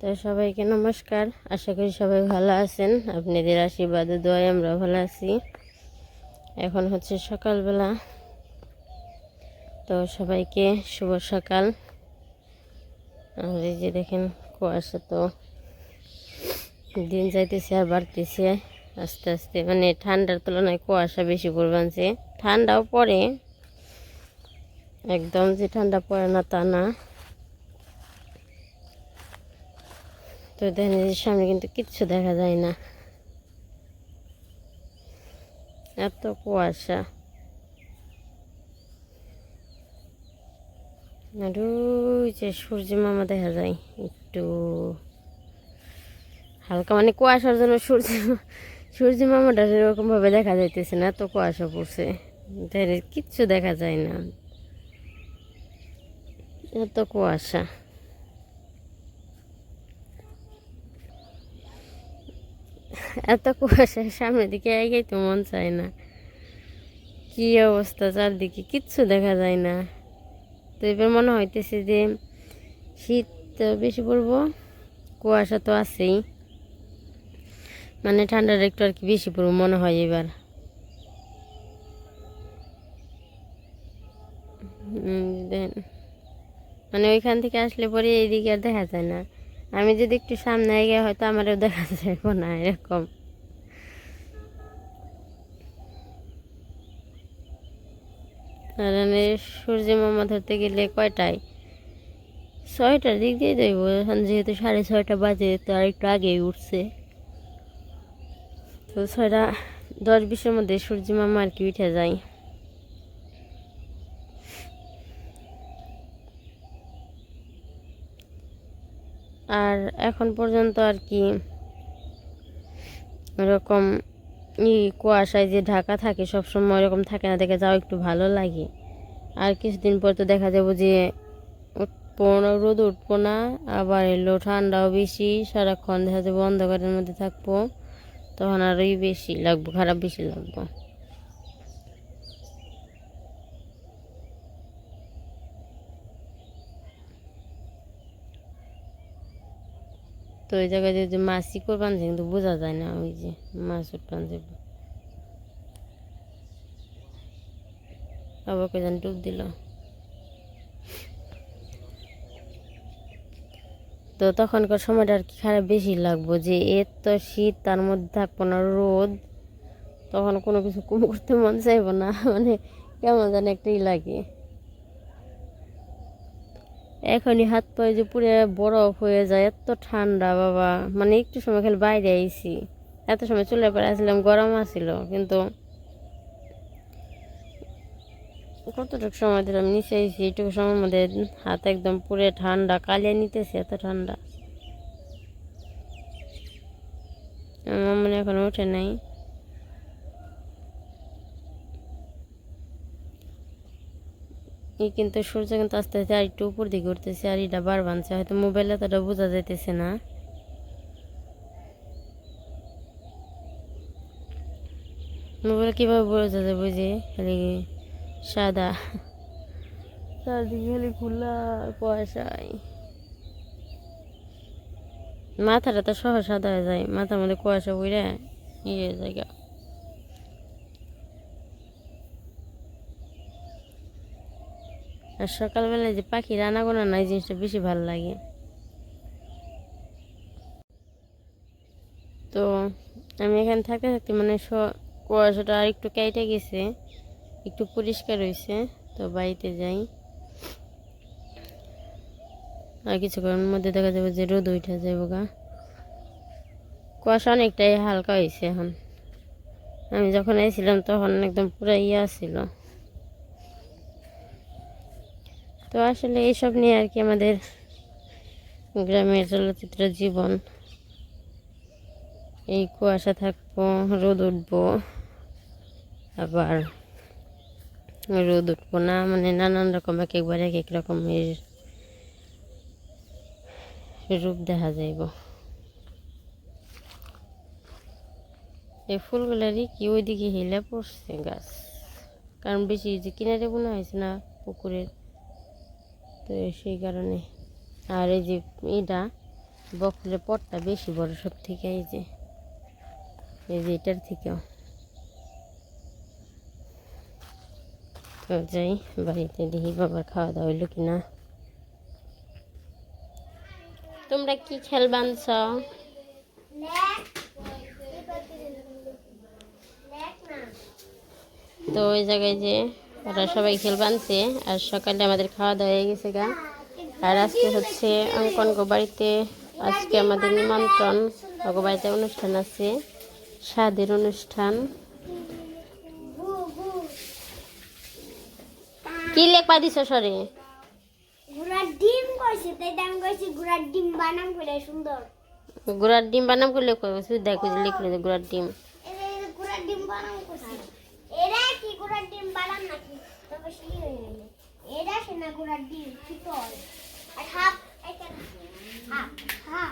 তো সবাইকে নমস্কার। আশা করি সবাই ভালো আছেন। আপনাদের আশীর্বাদ ও দোয়ায় আমরা ভালো আছি। এখন হচ্ছে সকালবেলা। তো সবাইকে শুভ সকাল। আর এই যে দেখেন, কুয়াশা তো দিন যাইতেছে আর বাড়তেছে। আস্তে আস্তে মানে ঠান্ডার তুলনায় কুয়াশা বেশি পড়বানছে। ঠান্ডাও পড়ে। একদম যে ঠান্ডা পড়ে না তা না। তো দেখেন সামনে কিন্তু কিচ্ছু দেখা যায় না। এত কুয়াশা। আর যে সূর্য মামা দেখা যায় একটু। হালকা মানে কুয়াশার জন্য সূর্য সূর্য মামাটা সেরকম ভাবে দেখা যাইতেছে না, এত কুয়াশা পড়ছে। কিচ্ছু দেখা যায় না। এত কুয়াশা। এত কুয়াশা সামনের দিকে এগিয়ে তো মন চায় না। কি অবস্থা চারদিকে? কিচ্ছু দেখা যায় না। তো এবার মনে হইতেছে যে শীত বেশি পড়ব, কুয়াশা তো আছেই। মানে ঠান্ডার একটু আর কি বেশি পড়ব মনে হয় এবার। মানে ওইখান থেকে আসলে পরে এইদিকে আর দেখা যায় না। আমি যদি একটু সামনে এগিয়ে হয়তো আমারও দেখা যাবে না এরকম। আমি সূর্য মামা ধরতে গেলে কয়টায়? ছয়টার দিক দিয়ে যাইব, এখন যেহেতু সাড়ে ছয়টা বাজে, তো আর একটু আগেই উঠছে। তো ছয়টা, দশ বিশের মধ্যে সূর্য মামা আর কি উঠে যায় আর এখন পর্যন্ত আর কি এরকম ই কুয়াশায় যে ঢাকা থাকে, সবসময় এরকম থাকে না। দেখে যাও, একটু ভালো লাগে। আর কিছুদিন পর তো দেখা যাব যে রোদ উঠবো না, আবার এলো ঠান্ডাও বেশি। সারাক্ষণ দেখা যাব অন্ধকারের মধ্যে থাকব, তখন আরোই বেশি লাগবো, খারাপ বেশি লাগবো। তো ওই জায়গায় যদি মাছই করবান কিন্তু বোঝা যায় না ওই যে মাছ যাবে আবার কজন ডুব দিল। তো তখনকার সময়টা আর কি খারাপ বেশি লাগবো যে এর তো শীত, তার মধ্যে থাকব না রোদ, তখন কোনো কিছু কম করতে মন চাইব না। মানে কেমন যেন একটাই লাগে। এখনই হাত পায়ে যে পুরো বরফ হয়ে যায়, এত ঠান্ডা বাবা। মানে একটু সময় খালি বাইরে আইছি। এত সময় চলে পরে আসলাম, গরম আসছিল কিন্তু কতটুকু সময় আমি নিচে আইছি, এইটুকু সময়ের মধ্যে হাত একদম পুরো ঠান্ডা, কালিয়ে নিতেছে এত ঠান্ডা। আমার মনে এখন ওঠে নাই। কিন্তু সূর্য কিন্তু আস্তে আস্তে আর একটু উপর দিকে উঠতেছে, আর এটা বার বানছে। হয়তো মোবাইলে এতটা বোঝা যাইতেছে না। মোবাইল কীভাবে বোঝা যায় যে খালি সাদা? চারদিকে খালি খোলা কুয়াশায়। মাথাটা তো সহজ সাদা হয়ে যায়, মাথার মধ্যে কুয়াশা উড়ে ইয়ে জায়গা আর সকালবেলায় যে পাখি রান্না গোনা না জিনিসটা বেশি ভালো লাগে। তো আমি এখানে থাকতে থাকতে মানে কুয়াশাটা আর একটু কেটে গেছে, একটু পরিষ্কার হয়েছে, তো বাড়িতে যাই। আর কিছুক্ষণের মধ্যে দেখা যাবে যে রোদ উঠে যাব গা। কুয়াশা অনেকটাই হালকা হয়েছে এখন। আমি যখন এসেছিলাম তখন একদম পুরো ইয়া ছিল। তো আসলে এইসব নিয়ে আর কি আমাদের গ্রামের চলচ্চিত্র জীবন। এই কুয়াশা থাকব, রোদ উঠবো, আবার রোদ উঠবো না মানে নানান রকম, এক একবার এক এক রকমের রূপ দেখা যাইব। এই ফুলগুলারই কি ওইদিকে হিলে পড়ছে গাছ? কারণ বেশি যে কিনারে বোনা হয়েছে না পুকুরের? তো সেই কারণে। আর এই যে এটা বকলের পটটা বেশি বড় সব থেকে, এই যে এই যে এটার থেকেও। তো যাই, বাড়িতে দেখি বাবার খাওয়া দাওয়া হইল কিনা। তোমরা কি খেল বানছ? তো ওই জায়গায় যে ওরা সবাই খেল বানছে আর সকালে আমাদের খাওয়া দাওয়া হয়ে গেছে গা। আর আজকে হচ্ছে অঙ্কনগো বাড়িতে আজকে আমাদের নিমন্ত্রণ। বাড়িতে অনুষ্ঠান আছে স্বাদের অনুষ্ঠান। কি লেখা দিছ সরে? ঘোড়ার ডিম কইছে তাই দাম কইছে ঘোড়ার ডিম বানাম করে সুন্দর। গুড়ার ডিম বানাম করলে দেখো যে লিখলে গুড়ার ডিম। এরা এরা ঘোড়ার ডিম বানাম কইছে। এরা কি ঘোড়ার ডিম বানাম নাকি?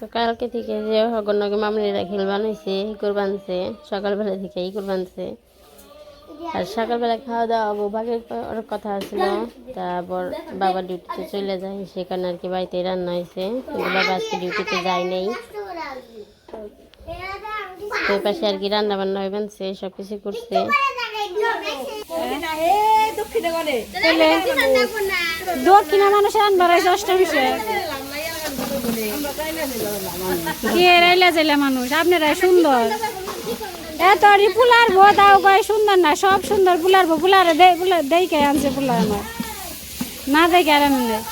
তো কালকে থেকে যে হগনকে মামলিরা খেল বানাইছে ইকুর বানছে সকালবেলা থেকে ইকুর বানছে আর সকালবেলা খাওয়া দাওয়া ভাগের ওর কথা ছিল তারপর বাবা ডিউটিতে চলে যায়, সেখানে আর কি বাড়িতে রান্না হয়েছে কিন্তু বাবা আজকে ডিউটিতে যায় নাই। তো পাশে আর কি রান্না বান্না হয়ে বানছে সব কিছু করছে। দক্ষিণা মানুষ আনবার আছে অষ্টাবিশে কে রাইলা যাইলা মানুষ আপনারা সুন্দর। এত পুলার বো তাও কয় সুন্দর না সব সুন্দর পুলার বো পুলারে দেই পুলার দেই কে আনছে পুলার আমার না দেখে আর আমি নেই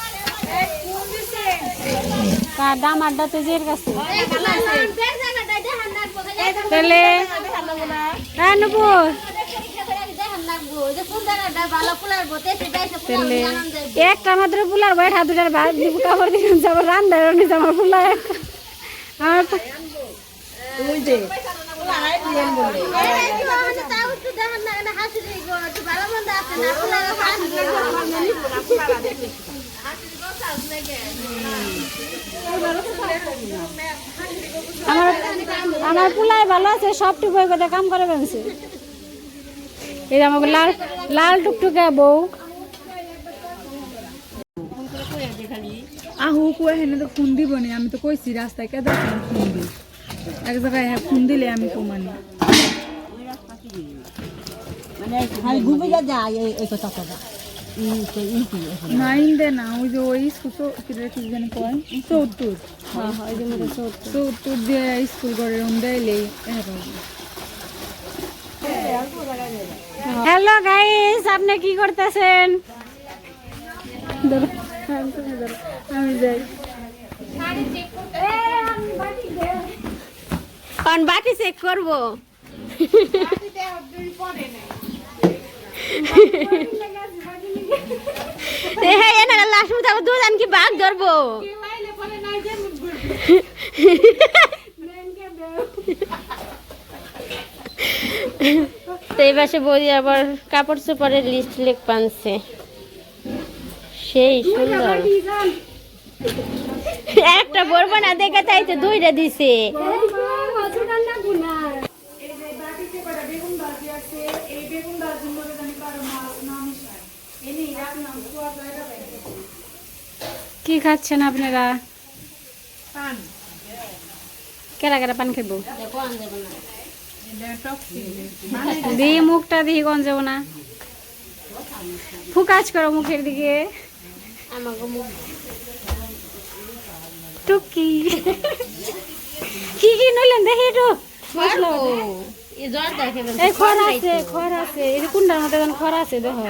কার দাম আড্ডা তো জের কাছে। তাহলে হ্যাঁ নুপুর তাহলে একটা মাত্র পুলার বই হাত দুটার ভাত দিব কাপড় দিয়ে যাব রান্নার আমার পুলার আমার আমার আমার পুলাই ভালো আছে সব টুক বই কথা কাম করে ফেলছে। এই আমাকে লাল লাল টুকটুকে বউ। আহু কুয়া হেনে তো ফোন দিব নি আমি তো কইছি রাস্তায় কে দেখলাম ফোন দি এক জায়গায় হ্যাঁ ফোন দিলে আমি কমানি নাইন দে না ওই যে ওই স্কুল কি জানি কয়? চৌত্তর। হ্যাঁ হ্যাঁ এই যে মতো চৌত্তর। চৌত্তর দিয়ে স্কুল করে রুম দেয়লেই হ্যালো গাইস আপনি কি করতেছেন? বাটি চেক করব? হ্যাঁ এনারা দুজন কি বাঘ ধরবো। তো এই পাশে বৌদি আবার কাপড় চোপড়ের লিস্ট লেখ পানছে সেই সুন্দর। একটা বলব না দেখে তাই তো দুইটা দিছে। কি খাচ্ছেন আপনারা? কেরা কেরা পান খাইব? দিই মুখটা দিই কোন যাব না। ফুকাজ করো মুখের দিকে। টুকি। কি কি নইলেন দেখি একটু। এই খর আছে খর আছে। এই মধ্যে আছে দেখো।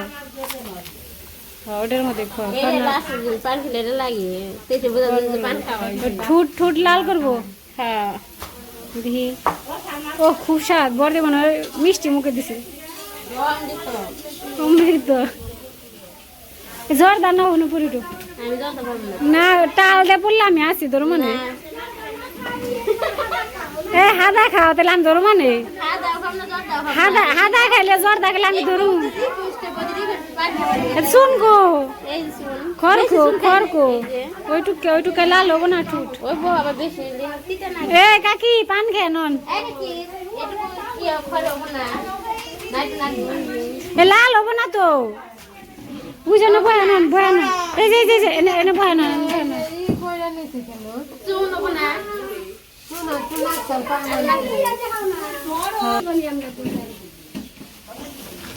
হ্যাঁ, ওটার মধ্যে ঠুট ঠুট লাল করব? হ্যাঁ দেখি। ও, খুব স্বাদ। বড় মনে হয় মিষ্টি মুখে দিছে। অমৃত। জ্বর দানা হনো পুরিটু না না টাল দিয়ে পড়লে আমি আছি, তোর মানে? এ, হাদা খাও, তাহলে আমি ধরো মানে না? হাদা হাদা খাইলে জ্বর থাকলে আমি ধরু খরকো ওইটুকে ওইটুকে লাল হব না ঠুট ওই বউ আবার বেশি দিতে না এ কাকি পান খেয়ে নন এই কি এটুকু কি খরে হব না হব না তো বুঝে না এই যে এই যে, এই যে এনে এনে বয়ান বয়ান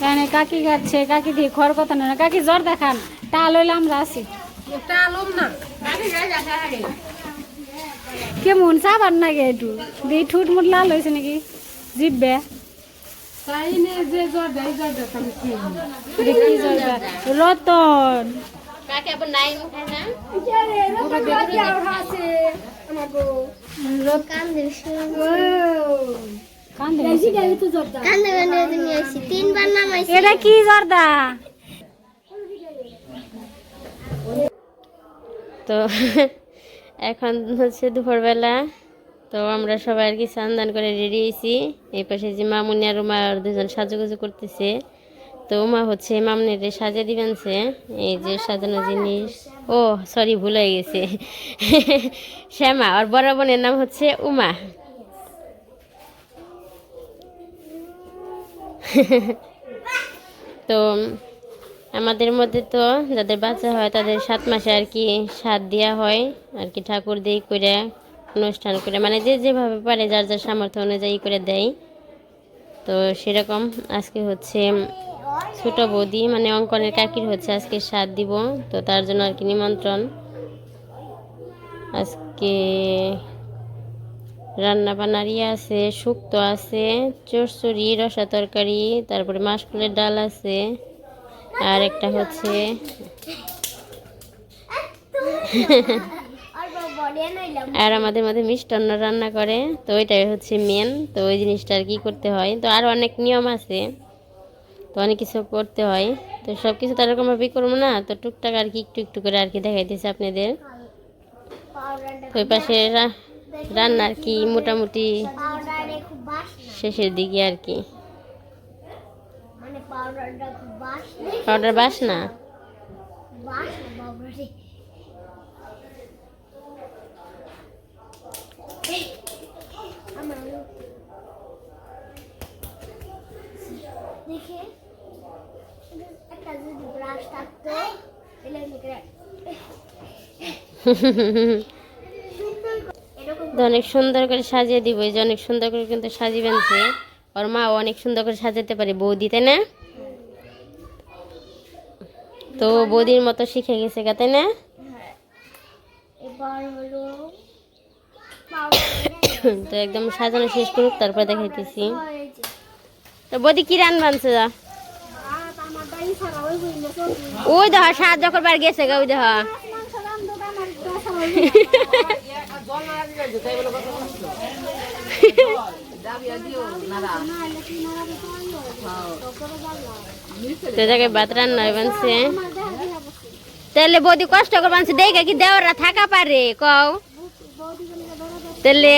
এখানে কাকি খাচ্ছে কাকি দিয়ে খড় কথা না কাকি জ্বর দেখান টাল হইলে আমরা আছি। কেমন চাবার নাকি একটু দিয়ে ঠুট মুট লাল হয়েছে নাকি? জ্বর দেয়। রতন। এটা কি জর্দা? তো এখন হচ্ছে দুপুরবেলা। তো আমরা সবাই আর কি স্নান করে রেডি হয়েছি। এই পাশে যে মামুনি আর উমা আর দুজন সাজুগুজু করতেছে। তো উমা হচ্ছে মামুনির সাজে দিবেন সে এই যে সাজানো জিনিস। ও সরি ভুল হয়ে গেছে। শ্যামা আর বড় বোনের নাম হচ্ছে উমা। তো আমাদের মধ্যে তো যাদের বাচ্চা হয় তাদের সাত মাসে আর কি সাত দেওয়া হয়, আর কি ঠাকুর দিয়ে করে অনুষ্ঠান করে মানে যে যেভাবে পারে যার যার সামর্থ্য অনুযায়ী করে দেয় তো সেরকম আজকে হচ্ছে ছোট বৌদি মানে অঙ্কনের কাকির হচ্ছে আজকে সাত দিব, তো তার জন্য আর কি নিমন্ত্রণ। আজকে রান্না বান্নার ইয়ে আছে শুক্তো আছে চরচড়ি রসা তরকারি তারপরে মাসকলের ডাল আছে আর একটা হচ্ছে আর আর আমাদের মধ্যে মিষ্টান্ন রান্না করে তো ওইটাই হচ্ছে মেন তো ওই জিনিসটা আর কি করতে হয়। তো আরও অনেক নিয়ম আছে তো অনেক কিছু করতে হয়। তো সব কিছু তো এরকমভাবে করব না তো টুকটাক আর কি একটু একটু করে আর কি দেখাইতেছে আপনাদের। তো ওই পাশে রা- রান্না আর কি মোটামুটি শেষের দিকে আর কি? মানে পাউডার বাস না? দেখে একটা যদি ব্রাশ থাকতো তাহলে আমি করে- এরকম তো অনেক সুন্দর করে সাজিয়ে দিব এই যে অনেক সুন্দর করে কিন্তু সাজিবেন সে ওর মা অনেক সুন্দর করে সাজাতে পারে বৌদি তাই না? তো বৌদির মতো শিখে গেছে গা তাই না? তো একদম সাজানো শেষ করুক তারপর দেখাইতেছি। তো বৌদি কি রান বানছে যা ওই দেখ সাহায্য করবার গেছে গা ওই দেখ তো জায়গায় ভাত রান্না হয় বানছে তাহলে বৌদি কষ্ট করে বানছে দেখে কি দেওয়ারা থাকা পারে কও তাহলে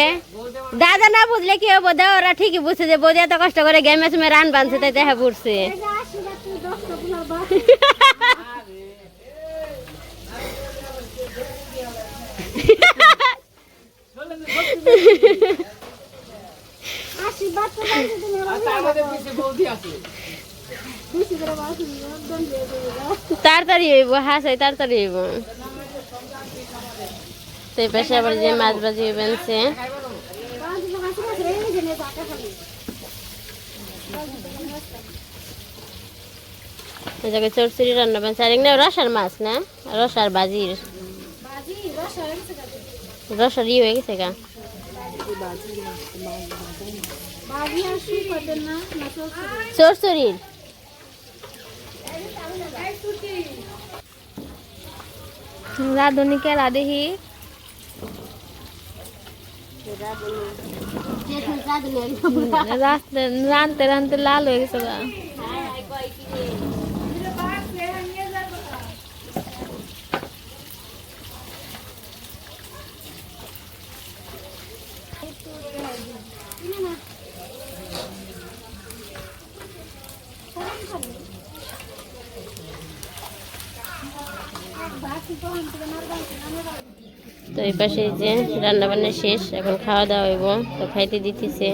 দাদা না বুঝলে কি হব দেওয়ারা ঠিকই বুঝছে যে বৌদি এত কষ্ট করে গেমে সময় রান বানছে তাই দেখা পড়ছে আশীর্বাদ তো পাইছি তুমি তাড়াতাড়ি হইব হাসাই তাড়াতাড়ি হইব। তো এই মাছ ভাজি বানছে। জায়গায় চরচুরি রান্না বানছে। আর এখানে রসার মাছ না? রসার বাজির রসার ই হয়ে গেছে গা চরচুরির রাধুনিকে রাধেহি রানতে রানতে লাল হয়ে গেছে গা তো এই পাশে যে রান্না বান্না শেষ, এখন খাওয়া দাওয়া হইব, তো খাইতে দিতেছে।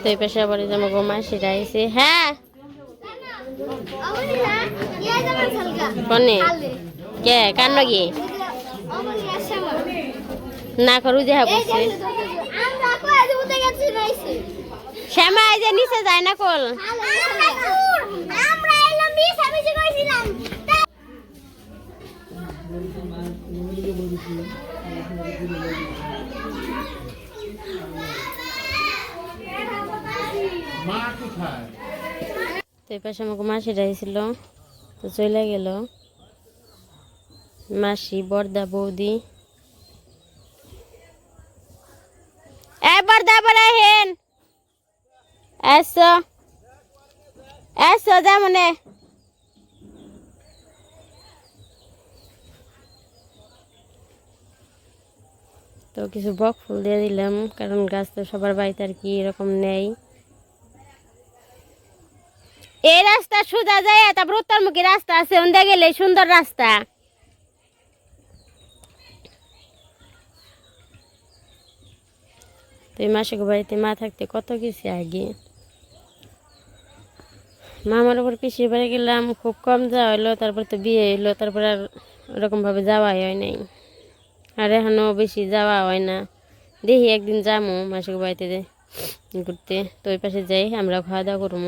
তো এই পাশে আবার আমার গোমা সেটা আইছে। হ্যাঁ! কনে কে? আসে আমার না করু যে এই করছে। শ্যামা, এই যে নিচে যায় না কল তো এই পাশে আমাকে মাসি রাইছিল তো চলে গেল। মাসি, বর্দা বৌদি। এ বর্দা বলে হেন এসো এসো যা মনে তো কিছু বক ফুল দিয়ে দিলাম, কারণ গাছ তো সবার বাড়িতে আর কি এরকম নেই। এই রাস্তা সোজা যায় তারপর উত্তরমুখী রাস্তা আছে গেলে সুন্দর রাস্তা। তো এই মাসিক বাড়িতে মা থাকতে কত কিছু আগে। মামার উপর পিছিয়ে বাড়ি গেলাম, খুব কম যাওয়া হলো তারপর তো বিয়ে হইল, তারপর আর ওরকমভাবে যাওয়াই হয় নাই। আর এখনও বেশি যাওয়া হয় না। দেখি একদিন যাব মাসিক বাড়িতে যে ঘুরতে। তো ওই পাশে যাই আমরা খাওয়া দাওয়া করব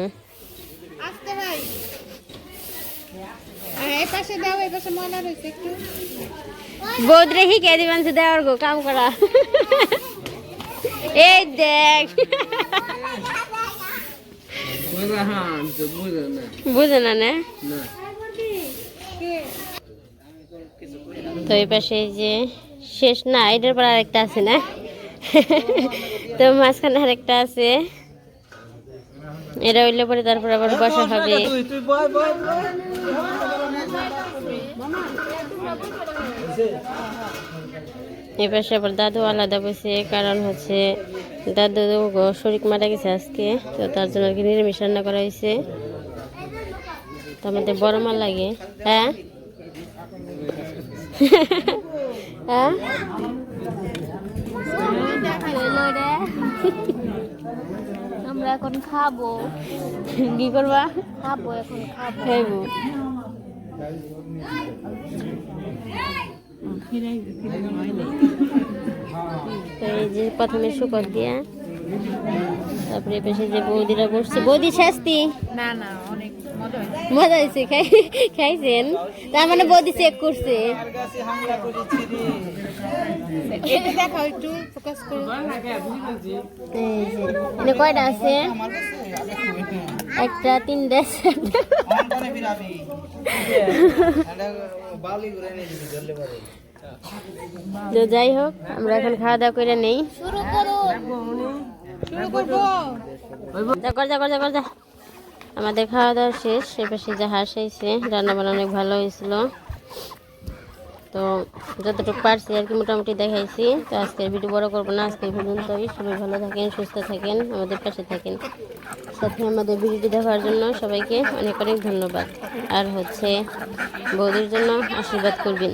বৌদ রেখে কে দিবেন দেওয়ার গো কাম করা। এই দেখ। বুঝে না না? তো এই পাশে যে শেষ না এটার পর আরেকটা আছে না? তো মাঝখানে আরেকটা আছে। এটা হইলে পরে তারপর আবার বসা হবে। এই পাশে আবার দাদু আলাদা বসে কারণ হচ্ছে দাদু শরিক মারা গেছে আজকে তো তার জন্য আর কি নিরামিষ রান্না করা হয়েছে। তো আমাদের বড় মা লাগে হ্যাঁ? হ্যাঁ আমরা এখন খাব। কি করবা? খাব এখন খাব। খাইব। তো এই যে প্রথমে শুকর দিয়া তারপরে পেশে যে বৌদিরা বসছে। বৌদি শাস্তি? না না মজা হয়েছে খাই খাইছেন? তার মানে বৌদি চেক করছে। কয়টা আছে? একটা তিনটা। তো যাই হোক আমরা এখন খাওয়া দাওয়া করে নেই। শুরু করো। শুরু করব। যা কর যা কর যা কর যা। আমাদের খাওয়া দাওয়া শেষ সে পাশে যা হাঁস হয়েছে রান্না বান্না অনেক ভালো হয়েছিল। তো যতটুকু পারছি আর কি মোটামুটি দেখাইছি। তো আজকের ভিডিও বড় করব না আজকের পর্যন্তই। সবাই ভালো থাকেন, সুস্থ থাকেন, আমাদের পাশে থাকেন। সাথে আমাদের ভিডিওটি দেখার জন্য সবাইকে অনেক অনেক ধন্যবাদ। আর হচ্ছে বৌদির জন্য আশীর্বাদ করবেন।